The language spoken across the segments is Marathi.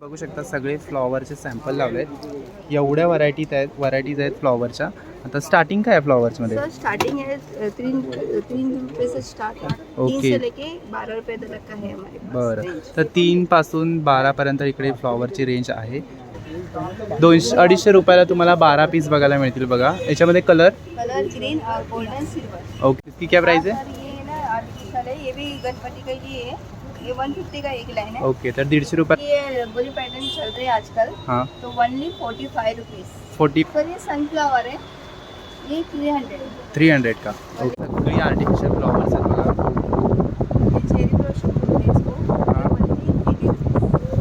बघू शकता सगळे फ्लॉवरचे सॅम्पल लावले आहेत. एवढ्या व्हरायटीत आहेत व्हरायटीज आहेत फ्लॉवरच्या. आता स्टार्टिंग काय आहे फ्लॉवर्समध्ये सर स्टार्टिंग है तीन तीन रुपए से स्टार्ट है तीन ओके. से लेके बारह रुपए तक का है हमारे पास बरं. range. तर तीन पासून बारापर्यंत इकडे फ्लॉवरची रेंज आहे. दोनशे अडीचशे रुपयाला तुम्हाला बारा पीस बघायला मिळतील बघा. याच्यामध्ये कलर कलर ग्रीन और गोल्डन सिल्वर ओके इसकी क्या प्राइस है सर ये ना आर्टिफिशियल है ये भी गणपति के लिए है ये वन फिफ्टी का एक लाइन है। ओके तर दीडशे रुपये ये रंगोली पैटर्न चल रहे हैं आजकल। हां। तो only forty five rupees forty sir ये सनफ्लावर है। ये थ्री हंड्रेड थ्री हंड्रेड का। ओके सगळी आर्टिफिशियल फ्लॉवर्स आहेत बघा चेरी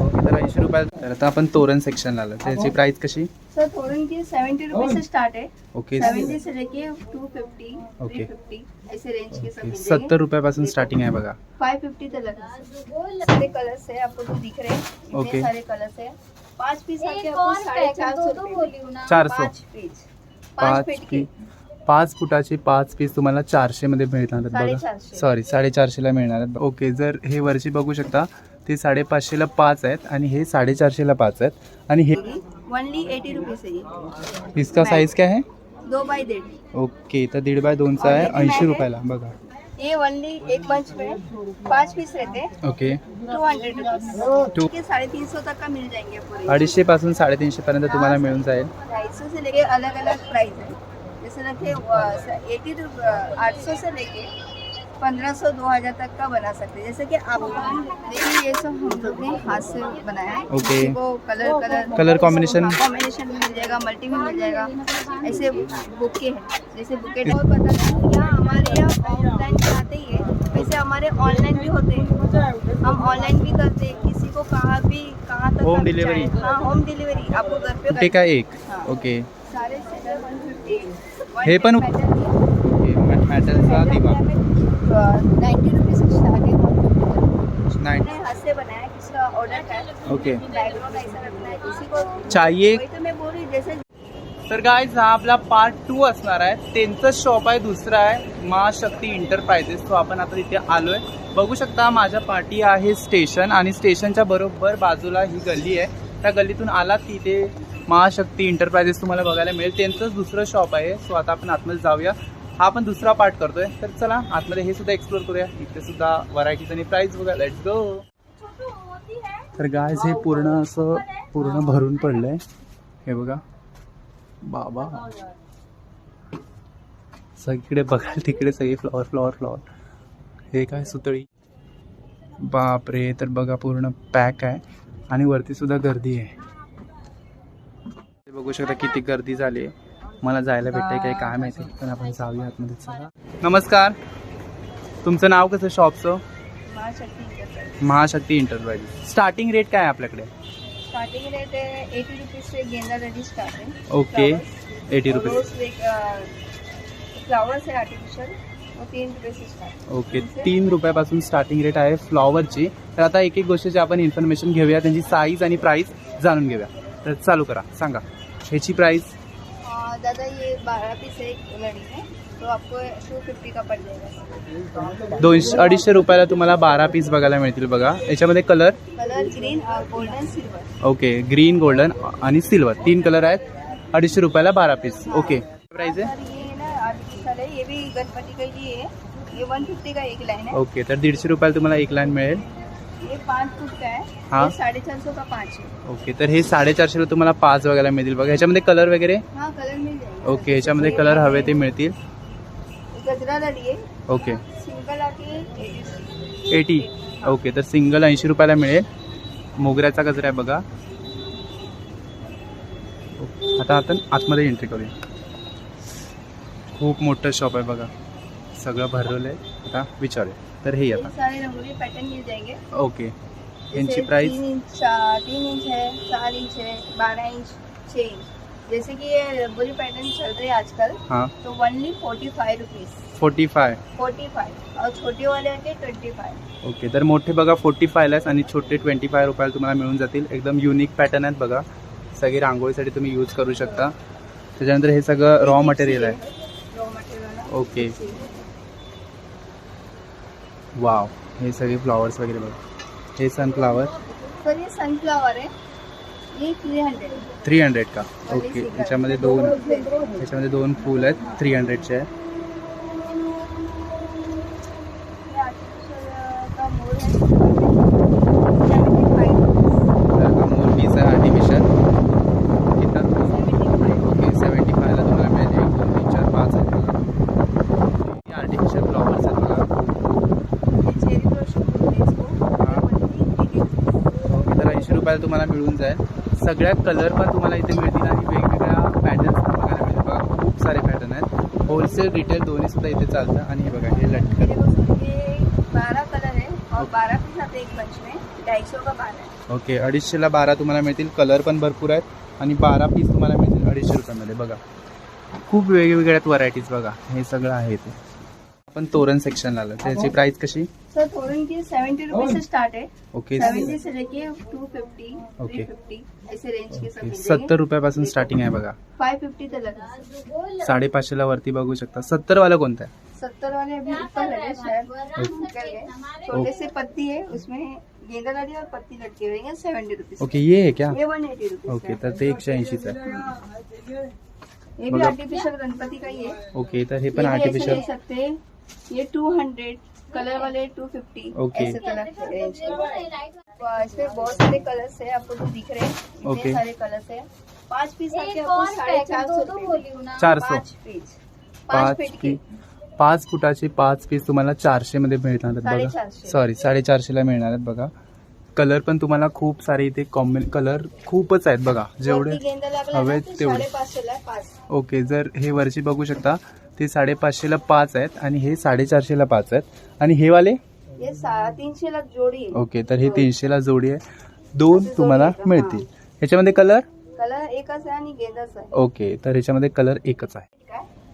ओके तर ऐंशी रुपयाला तर आता आपण तोरण सेक्शनला आलो. त्याची प्राइस कशी? सर थोड़न की सेवेंटी रुपीज से स्टार्ट है ओके सेवेंटी से लेके two fifty Okay. Three fifty ऐसे रेंज के सब ओके सत्तर रुपयापासून स्टार्टिंग आहे बघा. फाइव फिफ्टी तक सारे कलर्स है आपको जो दिख रहे हैं. Okay. सारे कलर्स है. पांच पीस आके आपको साढ़े चार सौ रुपये में। चारशे. पांच पीस पाच पांच पेट पी के. पाच फुटाचे पाच पीस तुम्हाला चारशे मध्ये मिळणार आहेत बघा. साडेचारशे. सॉरी साडेचारशेला मिळणार आहेत. ओके जर हे वरची बघू शकता ते साडेपाचशेला पाच आहेत आणि हे साडेचारशेला पाच आहेत. आणि हे ओनली एटी रुपीज है इसका साईज काय आहे दो बाई डेढ़ ओके तर दीड बाय दोनचा आहे ऐंशी रुपयाला बघा. ये ओनली एक मंच में पांच पीस रहते. हैं ओके टू हंड्रेड के साढ़े तीन सौ तक का मिल जाएंगे पूरे अडीचशे पासून साडेतीनशे पर्यंत तुम्हाला मिळून जाईल. ढाई सौ से लेके अलग अलग प्राइस है जैसे रखे एटी आठ सौ से लेके पंद्रह सौ दो हज़ार तक का बना सकते हैं। जैसे कि आप देखिए ये सब हम लोग ने हाथ से बनाया है। Okay. वो कलर कलर combination? कॉम्बिनेशन में मिल जाएगा मल्टी में मिल जाएगा। ऐसे बुके हैं जैसे बुके और पता नहीं यहाँ हमारे यहाँ ऑफलाइन आते ही है। वैसे हमारे ऑनलाइन भी होते हैं। हम ऑनलाइन भी करते हैं। किसी को कहाँ भी कहाँ तक delivery? चाहिए। हाँ होम डिलीवरी आपको घर पे ते काय एक। हाँ. ओके सारे सेटर 150 हे पण- ओके मॅटलचा दिवा नाइन्टी रुपीज से स्टार्ट नाईन मैंने हाथ से बनाया किसका ऑर्डर का है ओके बैकग्राउंड ऐसा रखना है किसी को चाहिए। वही तो मैं बोल रही जैसे तर गाईज हा आपला पार्ट टू असणार आहे. त्यांचं शॉप आहे दुसरं आहे महाशक्ती इंटरप्राइजेस तो आपण आता तिथे आलोय. बघू शकता माझ्या पाठी आहे स्टेशन आणि स्टेशनच्या बरोबर बाजूला ही गल्ली आहे. त्या गल्लीतून आलात की इथे महाशक्ती इंटरप्राइजेस तुम्हाला बघायला मिळेल. त्यांचंच दुसरं शॉप आहे. सो आता आपण आतमध्ये जाऊया. हा आपण दुसरा पार्ट करतोय. तर चला आतमध्ये हे सुद्धा एक्सप्लोर करूया. इथे सुद्धा व्हरायटीज आणि प्राइस बघा. लेट्स गो तर गायज हे पूर्ण असं पूर्ण भरून पडलंय. हे बघा. बाबा. सगळीकडे बघाल तिकडे सगळे फ्लॉवर फ्लॉवर फ्लॉवर हे काय सुतळी? बापरे तर बघा पूर्ण पॅक आहे. आणि वरती सुद्धा गर्दी आहे. ते बघू शकता किती गर्दी झाली आहे. मला जायला भेटतंय काय काय माहिती पण आपण जाऊया आतमध्ये चला. नमस्कार. तुमचं नाव कसं शॉपचं Mahashakti enterprise Mahashakti enterprises starting rate काय आहे आपल्याकडे? स्टार्टिंग रेट एटी रुपीज से गेंदा रेडी स्टार्ट है ओके. एटी रुपीज फ्लावर्स है आर्टिफिशियल तीन ओके तीन रुपयापासून स्टार्टिंग रेट आहे फ्लॉवरची तर आता एक एक गोष्टीची आपण इन्फॉर्मेशन घेऊया त्यांची साईज आणि प्राइस जाणून घेऊया. तर चालू करा सांगा. ह्याची प्राइस और दादा ये बारह पीस है एक लड़ी में तो आपको टू फिफ्टी का पड़ जाएगा। दोनशे अडीचशे रुपयाला तुम्हाला बारा पीस बघायला मिळतील बघा. याच्यामध्ये colour colour green golden silver okay green golden आणि सिल्वर तीन कलर आहेत. अडीचशे रुपयाला बारा पीस ओके प्राइस आहे? सर ये ना आर्टिफिशियल है ये भी गणपति के लिए है ये वन फिफ्टी का एक लाइन है ओके तर दीडशे रुपयाला तुम्हाला एक लाईन मिळेल. पाँच फुट है? सौ का पाँच ओके तर हे साडेचारशेला तुम्हाला पाच बघायला मिळतील. बघा ह्याच्यामध्ये कलर वगैरे? हाँ कलर ओके ह्याच्यामध्ये कलर हवे ते मिळतील. गजरा ओके. सिंगल आके 80 एटी. ओके तर सिंगल ऐंशी रुपयाला मिळेल. मोगऱ्याचा गजरा आहे बघा. ओके, आता आपण आतमध्ये एंट्री करूया. खूप मोठं शॉप आहे बघा. सगळं भरलेलं आहे. आता विचारूया. तर हे आता. सारे रंगोली पैटर्न मिल जाएंगे. ओके यांची प्राइस तीन इंच तीन इंच है चार इंच है बारह इंच छः इंच जैसे कि ये रंगोली पैटर्न चल रहे हैं आजकल हां. तो only forty five rupees forty five forty five और छोटे वाले आके ट्वेंटी फाइव ओके तर मोठे बघा फोर्टी फायला आणि छोटे ट्वेंटी फाय रुपयाला तुम्हाला मिळून जातील. एकदम युनिक पॅटर्न आहेत बघा. सगळे रांगोळीसाठी तुम्ही यूज करू शकता. त्याच्यानंतर हे सगळं रॉ मटेरियल आहे. Raw material okay wow. हे सगळे फ्लॉवर्स वगैरे बघा. हे सनफ्लावर सनफ्लावर है थ्री हंड्रेड थ्री हंड्रेड का? ओके याच्यामध्ये दोन याच्यामध्ये दोन फुल आहेत. थ्री हंड्रेडचे आहे का मोर है सेवेंटी फाइव तर हा मोर पीस आहे आर्टिफिशियल किती सेवेंटी फाइव ओके सेवन्टी फायला तुम्हाला मिळेल एक दोन तीन चार पाच आहेत बघा आर्टिफिशियल फ्लॉवर्स आहेत बघा ये चेरी ब्रश बोलते हैं इसको हाँ। ये ओके तर ऐंशी रुपयाला तुम्हाला मिळून जाईल सगळ्या कलर पण तुम्हाला इथे मिळतील आणि वेगवेगळ्या पॅटर्न्स बघायला मिळतील. बघा खूप सारे पॅटर्न आहेत. होलसेल रिटेल दोन्ही सुद्धा इथे चालतं. आणि हे बघा हे लटकन. ओके अडीचशेला बारा तुम्हाला मिळतील. कलर पण भरपूर आहेत. आणि बारा पीस तुम्हाला मिळतील अडीचशे रुपयामध्ये. बघा खूप वेगवेगळ्यात व्हरायटीज बघा. हे सगळं आहे इथे. आपण तोरण सेक्शनला आलं. त्याची प्राइस कशी? सर थोड़ी की सेवेंटी रुपीज से स्टार्ट है ओके सेवेंटी से लेके two fifty Okay. Three fifty ऐसे रेंज के सब ओके मिल सत्तर रुपयापासून स्टार्टिंग आहे बघा. फाइव फिफ्टी तक साडेपाचशेला वरती बघू शकता. सत्तर वाला कोणता आहे? सत्तर वाले अभी ऊपर लगे शायद निकल गए छोटे से पत्ती है उसमें गेंदा लड़ी और पत्ती लटके हैं सेवेंटी रुपीज ओके ये आहे क्या? ये वन एटी रुपीज ओके तर ते एकशे ऐंशीच आहे. ये भी मतलब- आर्टिफिशियल गणपति का ही है ओके तर हे ये पण आर्टिफिशियल ले सकते हैं. ये टू हंड्रेड कलर वाले टू फिफ्टी Okay. ऐसे कलर रेंज इसमें बहुत सारे कलर्स है आपको जो दिख रहे हैं इतने Okay. सारे कलर्स है। पाँच पीस आके आपको साढ़े चार सौ चार सौ। पाँच पीस पाच फीट पी के। पाच फुटाचे पाच पीस तुम्हाला चारशे मध्ये मिळणार आहेत बघा. साडेचारशे. सॉरी साडेचारशेला मिळणार आहेत बघा. कलर पण तुम्हाला खूप सारे इथे कॉम्बिन कलर खूपच आहेत बघा. जेवढे वरती गेंदा लागला हवे ना तो तेवढे. ओके जर हे वरची बघू शकता ते साडेपाचशेला पाच आहेत आणि हे साडेचारशेला पाच आहेत. आणि हे वाले? सा- तीनशेला जोडी आहे. ओके तर हे तीनशेला जोडी आहे. दोन तुम्हाला मिळतील. ह्याच्यामध्ये कलर कलर एकच आहे आणि गेंदाच आहे. ओके तर ह्याच्यामध्ये कलर एकच आहे.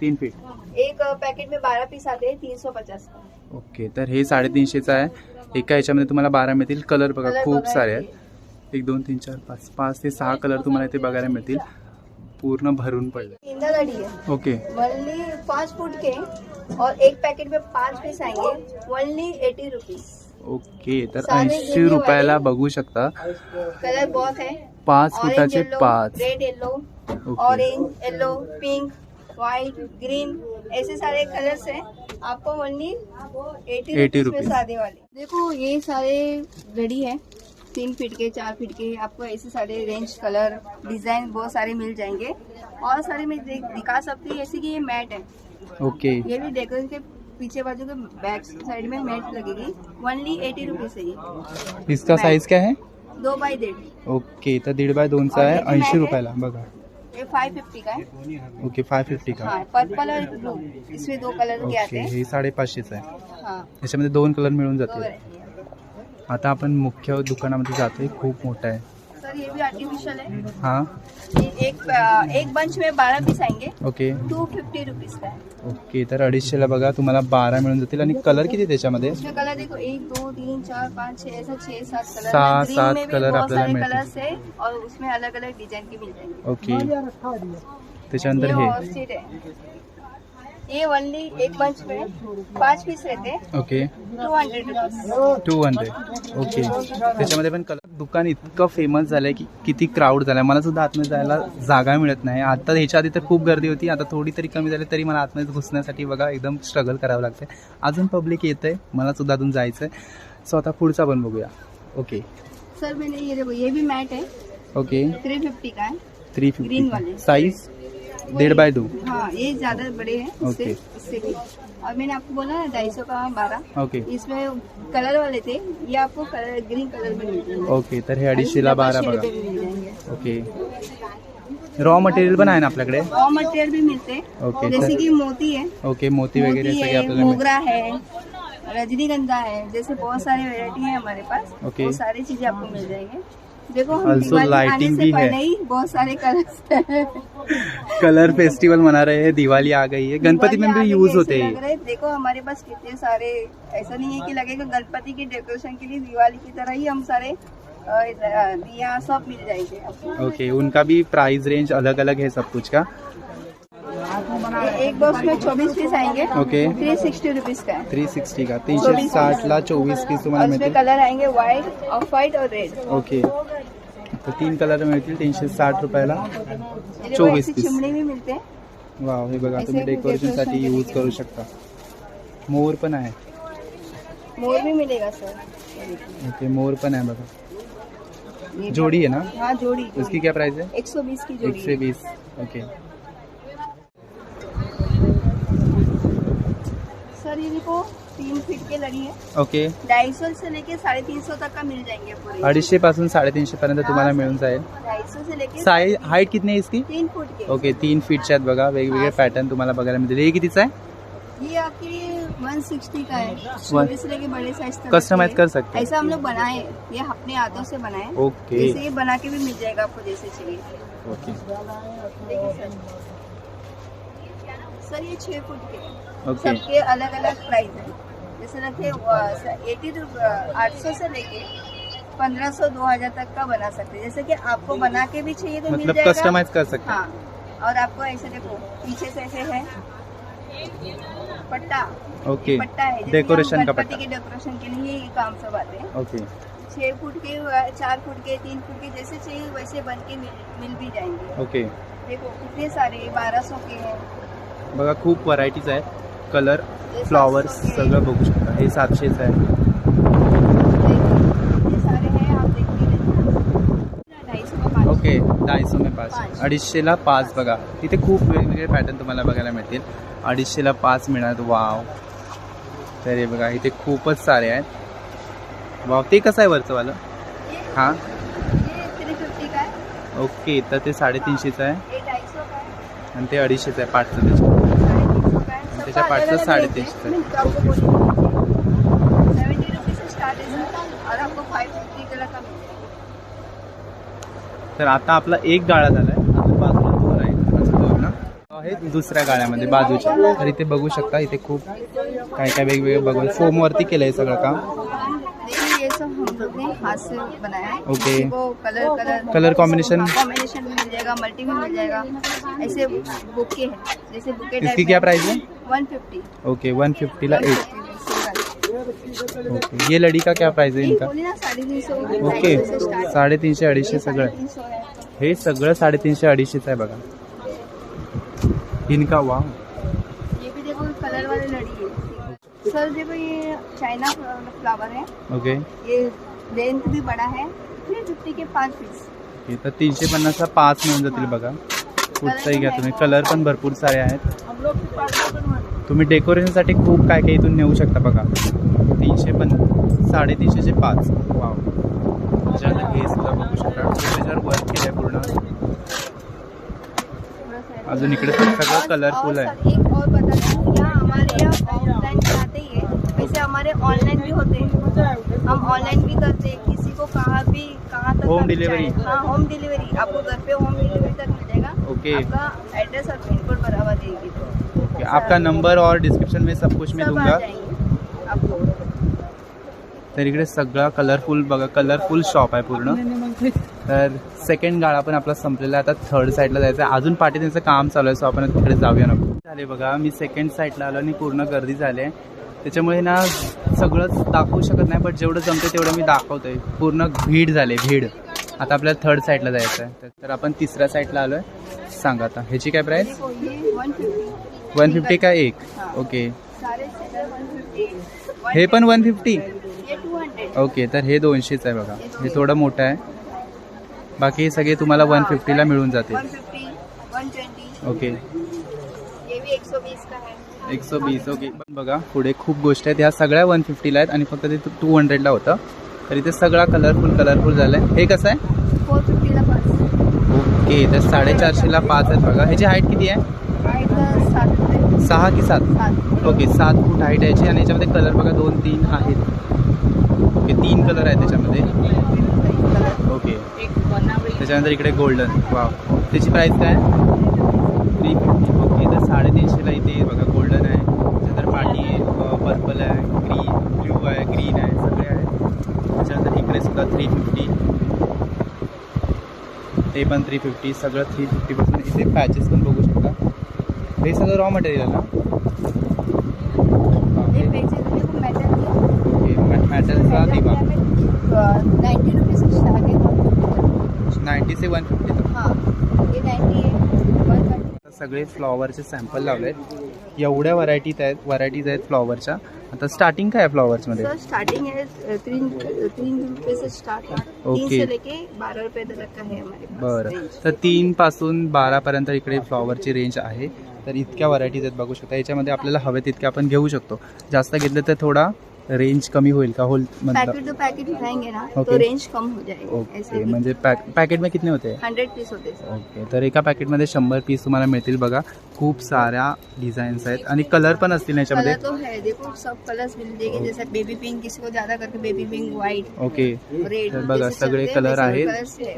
तीन फीट एक पैकेट में बारह पीस आते हैं तीन सौ पचास ओके तर हे साडेतीनशेचं आहे. एका ह्याच्यामध्ये तुम्हाला बारा मिळतील. कलर बघा खूप बघा सारे इथे. आहेत. एक दोन तीन चार पाच पाच ते सहा कलर तुम्हाला इथे बघायला मिळतील. पूर्ण भरून पडले. है ओके. ओनली पाँच फुट के और एक पैकेट में पाँच पीस आएँगे. ओनली एटी रुपीज़ ओके तर ऐंशी रुपयाला बघू शकता. कलर बहुत है. पाच फुटाचे पाच. Red yellow orange yellow pink white green ऐसे सारे कलर्स हैं. आपको ओनली 80 एटी रुपीज़। सादे वाले. देखो ये सारे लड़ी है. तीन फीट के चार फीट के आपको ऐसे सारे रेंज कलर डिज़ाइन बहुत सारे मिल जाएँगे। और सारे मैं देख- सकती हूँ जैसे कि ये मैट है। ओके ये भी डेकोरेशन के पीछे बाजू के बैक साइड में मैट लगेगी। ओनली एटी रुपीज़ है इसका साईज काय आहे दो बाई डेढ़। ओके तर दीड बाय दोनचा आहे ऐंशी रुपयाला बघा ये फाइव फिफ्टी का है। ओके फाय फिफ्टी का। हाँ पर्पल और ब्लू इसमें दो कलर के आते हैं। हे। साडेपाचशेचं आहे हाँ याच्यामध्ये दोन कलर मिळून दो variety है। आता आपण मुख्य दुकानामध्ये जातोय खूप मोठं आहे. सर ये भी आर्टिफिशियल है हाँ? ये एक एक बंच में बारह पीस आएँगे. ओके टू फिफ्टी रुपीज़ का है ओके तर अडीचशेला बघा तुम्हाला बारा मिळून जातील. आणि कलर किती त्याच्यामध्ये? इसमें कलर देखो एक दो तीन चार पाँच छह ऐसा सात कलर हैं। सात में भी कलर बहुत आपल्याला सारे मिळतील. कलर्स है और उसमें अलग अलग डिज़ाइन के मिल जाएँगे. ओके त्याच्यानंतर ये हे. ऑर्चिड है. ये ओनली एक बंच में पाँच पीस रहते. Okay two hundred rupees two hundred okay त्याच्यामध्ये पण कलर दुकान इतकं फेमस झालंय की किती क्राऊड झालाय. मला सुद्धा आतमध्ये जायला जागा मिळत नाही. आता ह्याच्या आधी तर खूप गर्दी होती. आता थोडी तरी कमी झाली तरी मला आतमध्ये घुसण्यासाठी बघा एकदम स्ट्रगल करावं लागतंय. अजून पब्लिक येतंय. मला सुद्धा अजून जायचंय. सो आता पुढचा पण बघूया. ओके सर मैंने ये देखो ये भी मैट है ओके थ्री फिफ्टी का है थ्री। फिफ्टी साईज डेढ़ बाय दो? हाँ ये ज़्यादा बड़े हैं इससे Okay. इससे भी। और मैंने आपको बोला ना ढाई सौ का बारह। ओके। इसमें कलर वाले थे ये आपको कलर ग्रीन कलर में मिल जाएँगे। ओके तर हे अडीचशेला बारा बघा। ओके। रॉ मटेरियल पण आहे ना आपल्याकडे? और मटेरियल भी मिलते। हैं ओके जैसे कि मोती है। ओके मोती वगैरे सगळे आपल्याला मोगरा है रजनीगंधा है जैसे बहुत सारे वेरायटी है हमारे पास. वो सारी चीज़ें आपको मिल जाएँगे। देखो हम Also दिवाली आने lighting से भी है। बहुत सारे कलर्स कलर फेस्टिवल मना रहे हैं दिवाली आ गई है। गणपति में भी यूज़ होते हैं। देखो हमारे पास कितने सारे ऐसा नहीं है कि लगेगा गणपति की डेकोरेशन के लिए दिवाली की तरह ही हम सारे दिया सब मिल जाएँगे। ओके उनका भी प्राइस रेंज अलग अलग है सब कुछ का। एक बॉक्स में चौबीस पीस आएँगे। ओके थ्री सिक्सटी रुपीज़ का थ्री सिक्सटी का। तीनशे साठ ला चौबीस पीस कलर आएँगे व्हाइट ऑफ़ व्हाइट और रेड ओके तर तीन कलर मिळतील तीनशे साठ रुपयाला चौबीस पीस। भी मिलते हे। बघा तुम्ही डेकोरेशन साठी यूज़ करू शकता। मोर पण आहे. मोर भी मिलेगा सर। ओके मोर पण आहे बघा. जोड़ी है ना? हाँ जोड़ी उसकी क्या प्राइस है एक सौ बीस की एक जोड़ी से है। बीस ओके. सर ये देखो तीन फीट के लड़ी है। ओके ढाई सौ से लेके साढ़े तीन सौ तक का मिल जाएँगे पूरे। अडीचशे पासून साडेतीनशे पर्यंत तुम्हाला मिळून जाईल. ढाई सौ से लेके साईज हाईट कितनी आहे इसकी? तीन फुट के। ओके तीन फीटच्या आहेत बघा वेगवेगळे पॅटर्न तुम्हाला बघायला मिळतील. हे कितीचं आहे? ये आपकी 160 का है छोटे से लेके बड़े साइज़ तक कस्टमाइज कर सकते हैं. ऐसा हम लोग बनाए ये अपने हाथों से बनाए ओके जैसे ये बना के भी मिल जाएगा आपको जैसे चाहिए। Okay sir. सर ये छः फुट के ओके सबके अलग अलग प्राइस है। जैसे रखिए एटी टू आठ सौ से लेके पंद्रह सौ दो हज़ार तक का बना सकते हैं। जैसे कि आपको बना के भी चाहिए तो मतलब मिल मतलब जाएगा। कस्टमाइज कर सकते हैं। हाँ और आपको ऐसे देखो पीछे से ऐसे है। पट्टा। ओके पट्टा है डेकोरेशन का पट्टा। के डेकोरेशन के लिए ये काम सब आते हैं। ओके। छः फुट के चार फुट के तीन फुट के जैसे चाहिए वैसे बन के मिल, मिल भी जाएँगे। ओके। देखो कितने सारे बारह सौ के हैं। बघा खूप व्हरायटीज आहेत. कलर फ्लॉवर्स सगळं बघू शकता. हे सातशेच आहे. ओके ढाईसो मे पाच. अडीचशेला पाच बघा. तिथे खूप वेगवेगळे पॅटर्न तुम्हाला बघायला मिळतील. अडीचशेला पाच मिळणार. वाव तर हे बघा इथे खूपच सारे आहेत. वाव ते कसं आहे वरचं वालं? हां? ओके तर ते साडेतीनशेचं आहे. आणि ते अडीचशेचं आहे पाठचं त्याच्या साढ़े तीन सौ का है सबका त्याच्या पाठचं अलग साढ़े रेट। तीन सौ। मैं आपको बोली सेवेंटी रुपीज से स्टार्ट और आपको फाइव फिफ्टी कलर का मिल जाएगा तर आता आपला एक गाळा झालाय. बाजूला दोन आहे. दोन आहे दुसऱ्या गाळ्यामध्ये बाजूच्या. तर इथे बघू शकता इथे खूप काय काय वेगवेगळे बघून. फोम वरती केलंय सगळं काम. देखिए ये सब हम लोग ने हाथ से बनाया. है okay. Colour colour colour combination combination mill जाएगा मल्टी भी मिल जाएगा ऐसे बुके हैं जैसे बुके इसकी क्या प्राइस है वन फिफ्टी ओके वन फिफ्टीला एक ओके ये लड़ी का क्या प्राइस है इनका? ना साढ़े तीन सौ ओके साडेतीनशे अडीचशे सगळं तीन सौ है। हे सगळं साडेतीनशे अडीचशेच आहे बघा। इनका वाव ये भी देखो कलर वाली लड़ी है। सर देखो ये चाइना फ्लावर है। ओके ये लेंथ भी बड़ा है थ्री फिफ्टी के पाँच पीस ओके तर तीनशे पन्नासला पाच मिळून जातील बघा। कुठचंही घ्या तुम्ही. कलर पण भरपूर सारे आहेत. हम के बनवाते तुम्ही डेकोरेशनसाठी खूप काय काय इथून नेऊ शकता बघा. तीनशे पण साडेतीनशेचे पाच. वाव त्याच्यानंतर हे सुद्धा बघू शकता. त्याच्यावर वर्क केलं पूर्ण. अजून इकडे तर सगळं कलरफुल आहे. हमारे ही है. हमारे ऑनलाइन भी होते हैं. हम ऑनलाइन भी करते हैं. किसी को कहाँ भी कहाँ तक delivery? चाहे। हाँ होम डिलीवरी आपको घर पे होम डिलीवरी तक ओके. आपका एड्रेस और पिन कोड बराबर देगी तो। ओके आपका नंबर और डिस्क्रिप्शन में सब कुछ मैं दूंगा। तर इकडे सगळा कलरफुल बघा कलरफुल शॉप आहे पूर्ण. तर सेकंड गाळा पण आपला संपलेला आहे. आता थर्ड साईडला जायचं आहे अजून पाठी त्यांचं काम चालू आहे सो आपण तिकडे जाऊया नको झाले बघा मी सेकंड साईडला आलो आणि पूर्ण गर्दी झाली आहे. त्याच्यामुळे ना सगळंच दाखवू शकत नाही बट जेवढं जमते तेवढं मी दाखवतोय. पूर्ण भीड झाले भीड. आता आपल्याला थर्ड साईडला जायचं आहे तर आपण तिसऱ्या साईडला आलो आहे सांगा आता. ह्याची काय ये वन फिफ्टी का एक? ओके हे पण वन फिफ्टी ओके तर हे दोनशेच आहे बघा. हे थोडं मोठं आहे. बाकी सगळे तुम्हाला वन फिफ्टीला मिळून ट्वेंटी ओके एकशे वीस ओके पण बघा पुढे खूप गोष्टी आहेत. ह्या सगळ्या वन फिफ्टीला आहेत आणि फक्त ते टू हंड्रेडला होतं. तर इथे सगळा कलरफुल कलरफुल झालं आहे हे कसं आहे? ओके तर साडेचारशेला पाच आहेत बघा. ह्याची हाईट किती आहे? सहा की सात? ओके सात फूट हाईट आहे याची. आणि याच्यामध्ये कलर बघा दोन तीन आहेत. ओके तीन कलर आहेत त्याच्यामध्ये. ओके. त्याच्यानंतर इकडे गोल्डन वाव त्याची प्राईस काय? थ्री फिफ्टी ओके तर साडेतीनशेला इथे बघा गोल्डन आहे. त्याच्यानंतर पाठी पर्पल आहे. ते पण थ्री फिफ्टी सगळं थ्री फिफ्टीपासून इथे पॅचेस पण बघू शकता. हे सगळं रॉ मटेरियल ना? ओके मॅटलचा दिवा. रुपीज़ है नाईन्टी से वन फिफ्टी हाँ. सगळे फ्लॉवरचे सॅम्पल लावले आहेत एवढ्या व्हरायटीज आहेत व्हरायटीज आहेत फ्लॉवरच्या. आता स्टार्टिंग काय आहे फ्लॉवर्समध्ये स्टार्टिंग है अ, तीन तीन रुपए से स्टार्ट है तीन ओके. से लेके बारह रुपए तक का है हमारे पास बरं. तर तीन पासून बारापर्यंत इकडे फ्लॉवरची रेंज आहे. तर इतक्या व्हरायटीज आहेत बघू शकता. याच्यामध्ये आपल्याला हवे तितके आपण घेऊ शकतो. जास्त घेतलं तर थोडा रेंज कमी होईल का होल पैकेट टू पैकेट उठाएँगे ना ओके. तो रेंज कम हो जाएगी ओके म्हणजे पॅक पॅकेट में कितने होते? हैं हंड्रेड पीस होते ओके तर एका पॅकेटमध्ये शंभर पीस तुम्हाला मिळतील बघा. खूप साऱ्या डिझाईन्स आहेत. आणि कलर पण असतील याच्यामध्ये? तो है देखो सब कलर्स मिल जाएँगे जैसे बेबी पिंक किसी को ज़्यादा करके baby pink white okay red तर बघा सगळे कलर आहेत.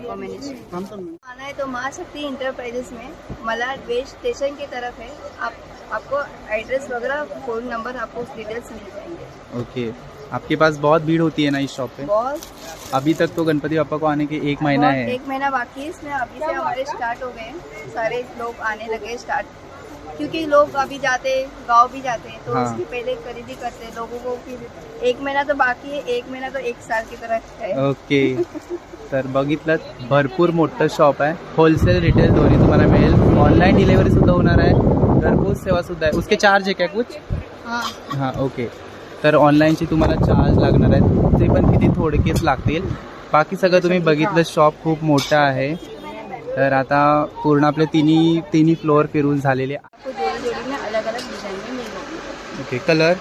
कॉम्बिनेशन आना है तो माँ शक्ति इंटरप्राइजेस में। मलाड वेस्ट स्टेशन की तरफ़ है। आप आपको एड्रेस वगैरह फ़ोन नंबर आपको डिटेल्स मिल जाएँगे। ओके आपके पास बहुत भीड़ होती है ना इस शॉप पे? बहुत। अभी तक तो गणपति बापा को आने के एक महीना है। एक महीना बाकी है इसमें अभी से हमारे स्टार्ट हो गए सारे लोग आने लगे स्टार्ट क्योंकि लोग अभी जाते गाँव भी जाते हैं तो हाँ। उसकी पहले खरीदी करते हैं लोगों को फिर एक महीना तो बाकी है एक महीना तो एक साल की तरह है। ओके तर बघितलं भरपूर मोठं शॉप आहे. होलसेल रिटेल दोन्ही तुम्हाला मिळेल. ऑनलाईन डिलिव्हरी सुद्धा होणार आहे. घरपोच सेवा सुद्धा आहे. उसके चार्ज आहे काय कुछ? हाँ. हां ओके तर ऑनलाईनची तुम्हाला चार्ज लागणार आहेत. ते पण किती थोडकेच लागतील. बाकी सगळं तुम्ही बघितलं शॉप खूप मोठं आहे. तर आता पूर्ण आपले तिन्ही तिन्ही फ्लोअर फिरून झालेले ओके कलर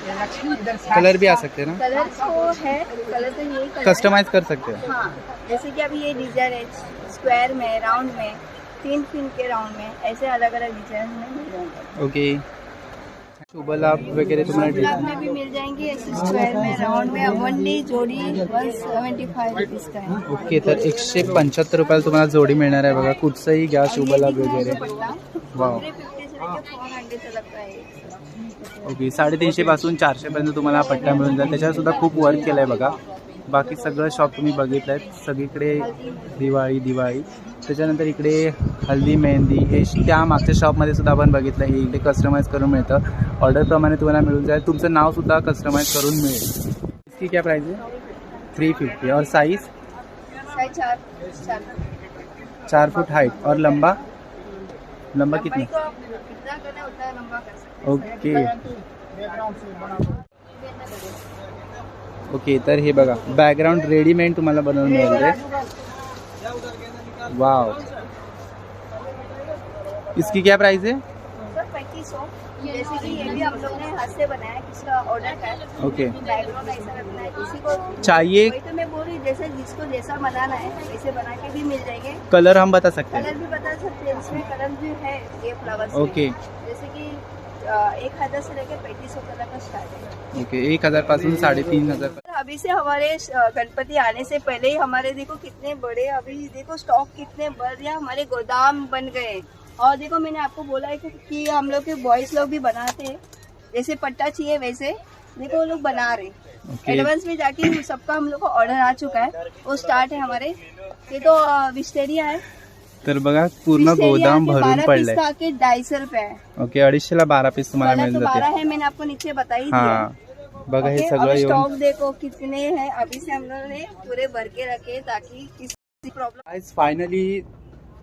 कलर भी आ सकते ना? कलर तो है कलर तो यही कलर कस्टमाइज कर सकते हैं? हाँ जैसे कि अभी ये डिजाइन है स्क्वायर में राउंड में. तीन पिन के राउंड में ऐसे अलग अलग डिजाइन में मिल जाएंगे। ओके शुभ लाभ वगैरह तुम्हाला गुलाब में भी मिल जाएंगे ऐसे स्क्वायर में राउंड में। वनली जोड़ी वन सेवेंटी फाइव रुपीज का है। ओके तर एकशे पंच्याहत्तर रुपयाला तुम्हाला जोडी मिळणार आहे बघा. कुठचंही घ्या शुभ लाभ वगैरे. वाव. ओके साडेतीनशे पासून चारशे पर्यंत तुम्हाला हा पट्टा मिळून जाईल. त्याच्यावर सुद्धा खूप वर्क केलंय बघा. बाकी सगळं शॉप तुम्ही बघितलंय. सगळीकडे दिवाळी दिवाळी. त्याच्यानंतर इकडे हल्दी मेहंदी हे त्या मागच्या शॉपमध्ये सुद्धा आपण बघितलं. हे इकडे कस्टमाइज करून मिळतं. ऑर्डरप्रमाणे तुम्हाला मिळून जाईल. तुमचं नाव सुद्धा कस्टमाइज करून मिळेल. इसकी क्या प्राइस है थ्री फिफ्टी और साइज साढ़े चार. चार. चार फुट हाइट और लंबा? लंबा लंबाई कितना? को आप जितना करना उतना लंबा कर सकते हैं। ओके ओके तर हे बघा. बॅकग्राऊंड रेडीमेड तुम्हाला बनवून मिळेल वाव इसकी क्या प्राइस है? जैसे कि ये भी हम लोग ने हाथ से बनाया किसका ऑर्डर का है ओके किसी को चाहिए वही तो मैं बोल रही जैसे जिसको जैसा बनाना है वैसे बना के भी मिल जाएँगे। कलर हम बता सकते हैं। कलर भी बता सकते हैं इसमें कलर भी है ये फ्लावर्स ओके जैसे कि एक हज़ार से लेकर पैंतीस सौ कलर का स्टार्ट है। ओके एक हज़ार पासून साडेतीन हज़ार अभी से हमारे गणपति आने से पहले ही हमारे देखो कितने बड़े अभी देखो स्टॉक कितने बढ़ बढ़िया हमारे गोदाम बन गए और देखो मैंने आपको बोला है कि, हम लोग के बॉयज़ लोग भी बनाते हैं। जैसे पट्टा चाहिए वैसे देखो वो लोग बना रहे एडवांस में जाके सबका हम लोग को ऑर्डर आ चुका है। वो स्टार्ट है हमारे। ये तो विस्टेरिया है। तर बघा पूर्ण गोदाम भरून 12 पीस का आके ढाई सौ रुपए है। ओके अडीचशेला बारा पीस तुम्हाला मिळून तो बारह है मैंने आपको नीचे बताई ही दिया. हा. बघा हे सगळं येऊन स्टॉक देखो कितने हैं। अभी से हम लोगों ने पूरे भर के रखे ताकि किसी प्रॉब्लम फायनली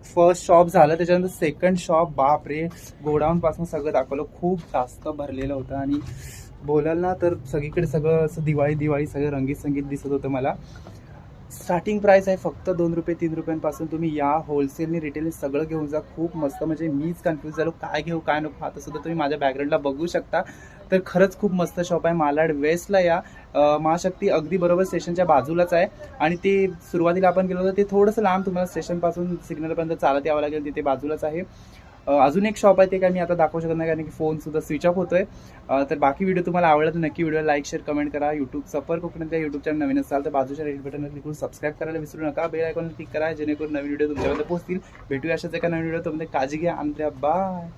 फर्स्ट शॉप झालं त्याच्यानंतर सेकंड शॉप बाप रे गोडाऊन पासून सगळं दाखवलं. खूप जास्त भरलेलं होतं आणि बोलाल ना तर सगळीकडे सगळं असं दिवाळी दिवाळी सगळं रंगीत संगीत दिसत होतं मला. स्टार्टिंग प्राइस आहे फक्त दोन रुपये तीन रुपयांपासून. तुम्ही या होलसेलने रिटेलने सगळं घेऊन जा. खूप मस्त म्हणजे मीच कन्फ्यूज झालो. काय घेऊ काय नको आता सुद्धा तुम्ही माझ्या बॅकग्राऊंडला बघू शकता. तर खरंच खूप मस्त शॉप आहे. मालाड वेस्टला या. महाशक्ती अगदी बरोबर स्टेशनच्या बाजूलाच आहे. आणि ते सुरुवातीला आपण गेलो होतो ते थोडंसं लांब तुम्हाला स्टेशनपासून सिग्नलपर्यंत चालत यावं लागेल तिथे बाजूलाच आहे. अजून एक शॉप आहे ते काय मी आता दाखवू शकत नाही कारण की फोनसुद्धा स्विच ऑफ होतोय. तर बाकी व्हिडिओ तुम्हाला आवडला तर नक्की व्हिडिओ लाईक शेअर कमेंट करा. युट्यूब सफर कोकणात युट्यूब चॅनल नवीन असाल तर बाजूच्या रेड बटन क्लिक सबस्क्राईब करायला विसरू नका. बेल आयकॉन क्लिक करा जेणेकरून नवीन व्हिडिओ तुमच्यामध्ये पोहोचतील. भेटूया अशाच एका नवीन व्हिडिओ तुम्ही काळजी घ्या. आणि बाय